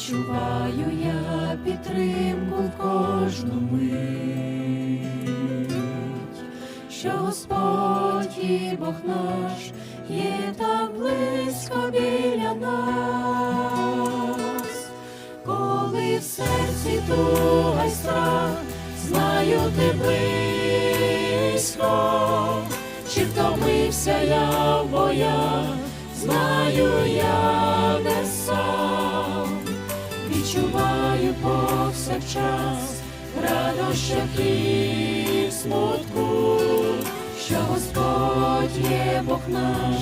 відчуваю я підтримку в кожну мить, що Господь і Бог наш є так близько біля нас, коли в серці туга й страх, знаю ти близько, чи втомився я в боях, знаю я не сам, відчуваю повсякчас радощах і смутку, що Господь є Бог наш,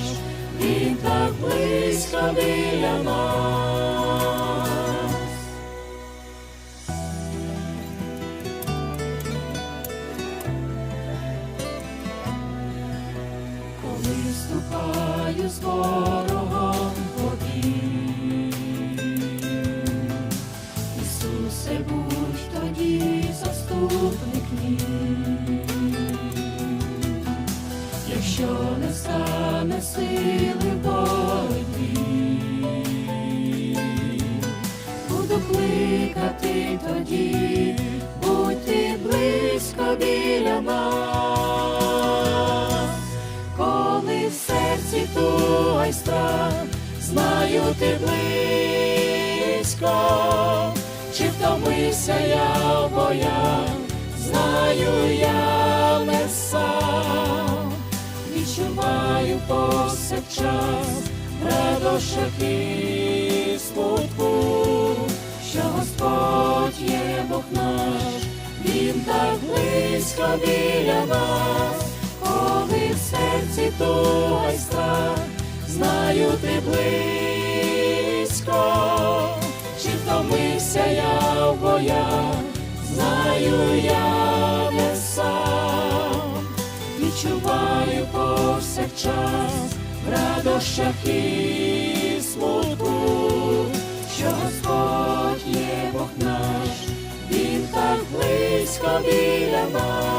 Він так близько біля нас. Коли вступаю з ворогом не стане сили буду кликати тоді, будь ти близько біля нас, коли в серці туга й страх, знаю ти близько, чи втомився я в боях, знаю я повсякчас радощах і смутку, що Господь є Бог наш, Він так близько біля нас, коли в серці туга й страх, знаю ти близько, чи втомився я в боях, знаю я повсякчас в радощах і смутку, що Господь є Бог наш, Він так близько біля нас,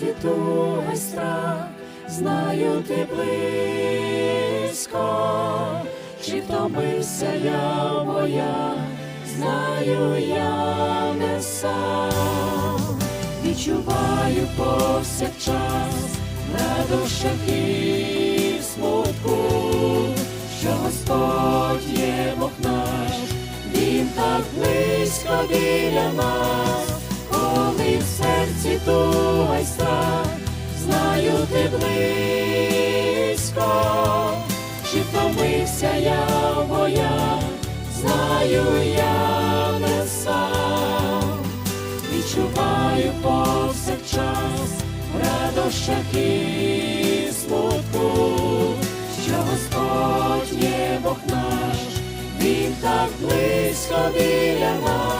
серці й страх, знаю ти близько, чи втомився я боях, знаю я не сам, відчуваю повсякчас в радощах і в смутку, що Господь є Бог наш, Він так близько біля нас коли в серці туга знаю я не сам, відчуваю повсякчас радощах і смутку, що Господь є Бог наш, Він так близько біля нас.